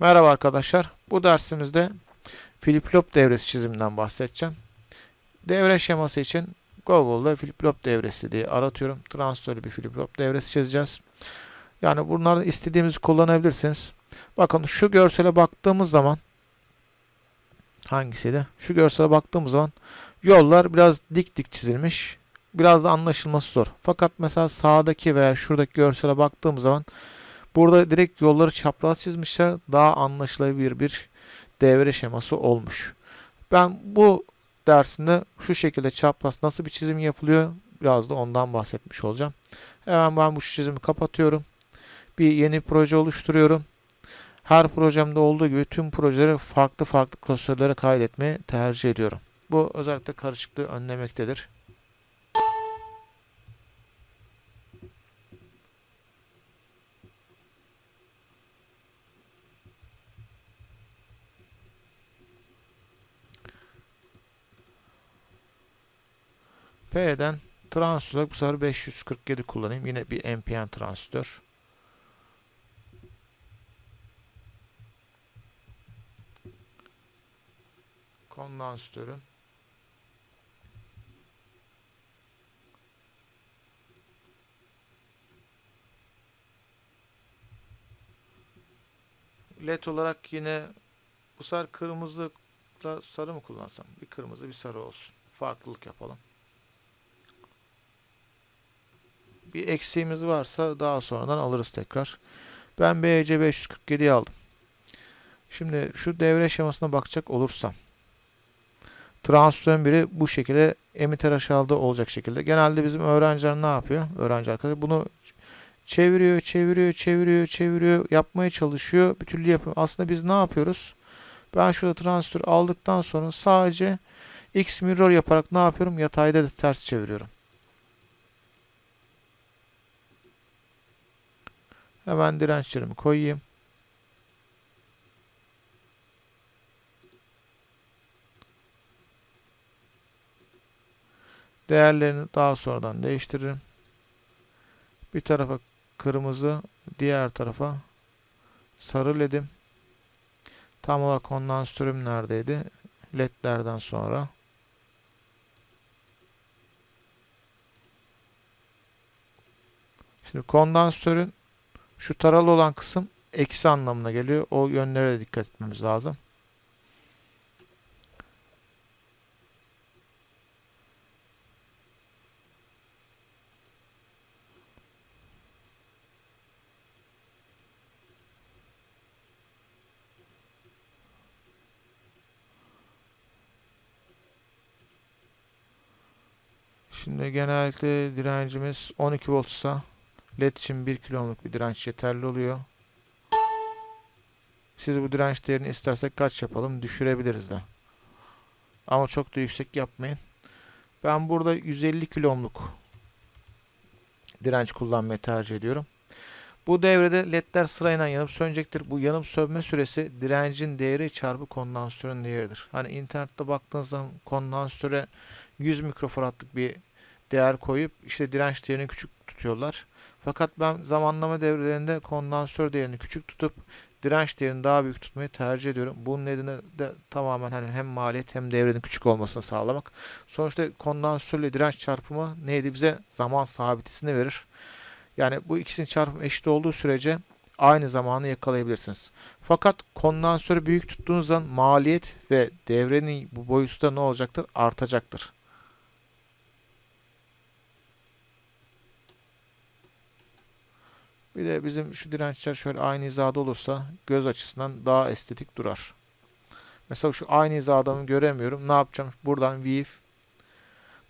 Merhaba arkadaşlar. Bu dersimizde flip-flop devresi çiziminden bahsedeceğim. Devre şeması için Google'da flip-flop devresi diye aratıyorum. Transistörlü bir flip-flop devresi çizeceğiz. Yani bunları istediğimizi kullanabilirsiniz. Bakın şu görsele baktığımız zaman hangisiydi? Şu görsele baktığımız zaman yollar biraz dik dik çizilmiş. Biraz da anlaşılması zor. Fakat mesela sağdaki veya şuradaki görsele baktığımız zaman Burada direkt yolları çapraz çizmişler. Daha anlaşılabilir bir devre şeması olmuş. Ben bu dersinde şu şekilde çapraz nasıl bir çizim yapılıyor biraz da ondan bahsetmiş olacağım. Hemen ben bu çizimi kapatıyorum. Bir yeni proje oluşturuyorum. Her projemde olduğu gibi tüm projeleri farklı farklı klasörlere kaydetmeyi tercih ediyorum. Bu özellikle karışıklığı önlemektedir. P'den transistör bu sefer 547 kullanayım. Yine bir NPN transistör. Kondansatörüm. LED olarak yine bu sefer kırmızı sarı mı kullansam? Bir kırmızı bir sarı olsun. Farklılık yapalım. Bir eksiğimiz varsa daha sonradan alırız tekrar. Ben BC 547'yi aldım. Şimdi şu devre şemasına bakacak olursam transistörün biri bu şekilde emitter aşağıda olacak şekilde. Genelde bizim öğrenciler ne yapıyor? Öğrenci arkadaşlar bunu çeviriyor, çeviriyor, çeviriyor, çeviriyor, yapmaya çalışıyor. Bir türlü yapıyor. Aslında biz ne yapıyoruz? Ben şurada transistör aldıktan sonra sadece X mirror yaparak ne yapıyorum? Yatayda da ters çeviriyorum. Hemen dirençlerimi koyayım. Değerlerini daha sonradan değiştiririm. Bir tarafa kırmızı, diğer tarafa sarı ledim. Tam olarak kondansatörüm neredeydi? LED'lerden sonra. Şimdi kondansatörün şu taralı olan kısım eksi anlamına geliyor. O yönlere de dikkat etmemiz lazım. Şimdi genellikle direncimiz 12 voltsa LED için 1 kilo bir direnç yeterli oluyor. Siz bu direnç değerini istersek kaç yapalım düşürebiliriz de. Ama çok da yüksek yapmayın. Ben burada 150 kilo direnç kullanmayı tercih ediyorum. Bu devrede ledler sırayla yanıp sönecektir. Bu yanıp sönme süresi direncin değeri çarpı kondansatörün değeridir. Hani internette baktığınız zaman kondansatöre 100 mikrofaradlık bir değer koyup işte direnç değerini küçük tutuyorlar. Fakat ben zamanlama devrelerinde kondansör değerini küçük tutup direnç değerini daha büyük tutmayı tercih ediyorum. Bunun nedeni de tamamen hani hem maliyet hem devrenin küçük olmasını sağlamak. Sonuçta kondansörle direnç çarpımı neydi bize zaman sabitisini verir. Yani bu ikisinin çarpımı eşit olduğu sürece aynı zamanı yakalayabilirsiniz. Fakat kondansörü büyük tuttuğunuz zaman maliyet ve devrenin bu boyutu da ne olacaktır? Artacaktır. Bir de bizim şu dirençler şöyle aynı hizada olursa göz açısından daha estetik durar. Mesela şu aynı hizada göremiyorum. Ne yapacağım? Buradan Weave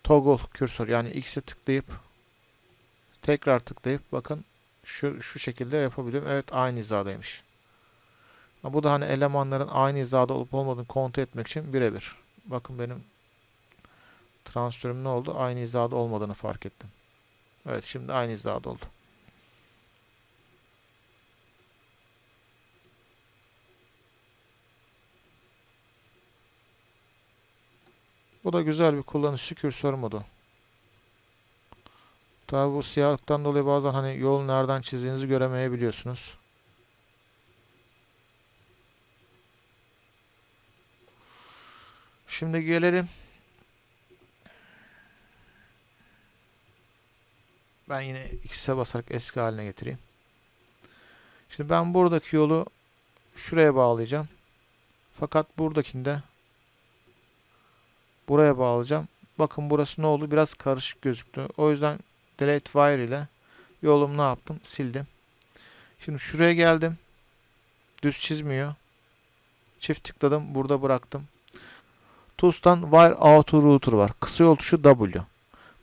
toggle kürsör yani X'e tıklayıp tekrar tıklayıp bakın şu, şu şekilde yapabiliyorum. Evet aynı hizadaymış. Bu da hani elemanların aynı hizada olup olmadığını kontrol etmek için birebir. Bakın benim transistörüm ne oldu? Aynı hizada olmadığını fark ettim. Evet şimdi aynı hizada oldu. Bu da güzel bir kullanışlı kürsör modu. Tabi bu siyahlıktan dolayı bazen hani yol nereden çizdiğinizi göremeyebiliyorsunuz. Şimdi gelelim. Ben yine X'e basarak eski haline getireyim. Şimdi ben buradaki yolu şuraya bağlayacağım. Fakat buradakinde buraya bağlayacağım. Bakın burası ne oldu? Biraz karışık gözüktü. O yüzden delete wire ile yolumu ne yaptım? Sildim. Şimdi şuraya geldim. Düz çizmiyor. Çift tıkladım. Burada bıraktım. Tools'tan Wire Auto Router var. Kısa yol tuşu W.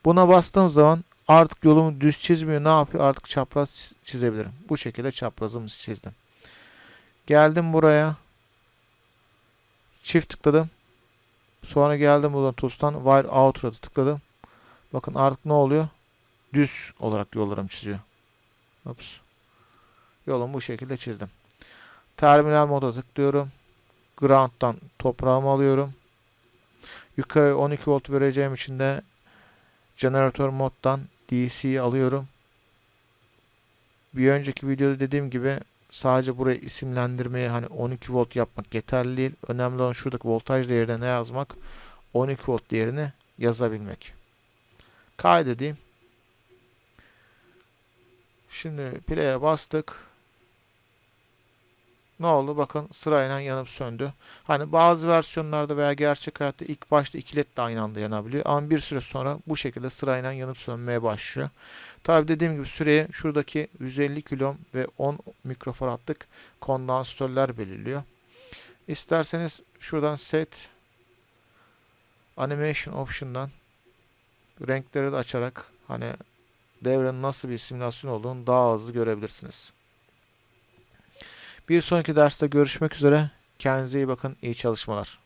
Buna bastığım zaman artık yolumu düz çizmiyor. Ne yapıyor? Artık çapraz çiz- çizebilirim. Bu şekilde çaprazımı çizdim. Geldim buraya. Çift tıkladım. Sonra geldim buradan Tools'tan Wire Outer'a tıkladım. Bakın artık ne oluyor? Düz olarak yollarım çiziyor. Ups. Yolumu bu şekilde çizdim. Terminal moda tıklıyorum. Ground'dan toprağımı alıyorum. Yukarı 12 volt vereceğim için de jeneratör moddan DC'yi alıyorum. Bir önceki videoda dediğim gibi sadece buraya isimlendirmeyi hani 12 volt yapmak yeterli değil. Önemli olan şuradaki voltaj değerine ne yazmak? 12 volt değerini yazabilmek. Kaydedeyim. Şimdi play'e bastık. Ne oldu? Bakın sırayla yanıp söndü. Hani bazı versiyonlarda veya gerçek hayatta ilk başta iki led de aynı anda yanabiliyor. Ama bir süre sonra bu şekilde sırayla yanıp sönmeye başlıyor. Tabi dediğim gibi süreyi şuradaki 150 kilo ve 10 mikrofaradlık kondansatörler belirliyor. İsterseniz şuradan set animation option'dan renkleri de açarak hani devrenin nasıl bir simülasyon olduğunu daha hızlı görebilirsiniz. Bir sonraki derste görüşmek üzere. Kendinize iyi bakın. İyi çalışmalar.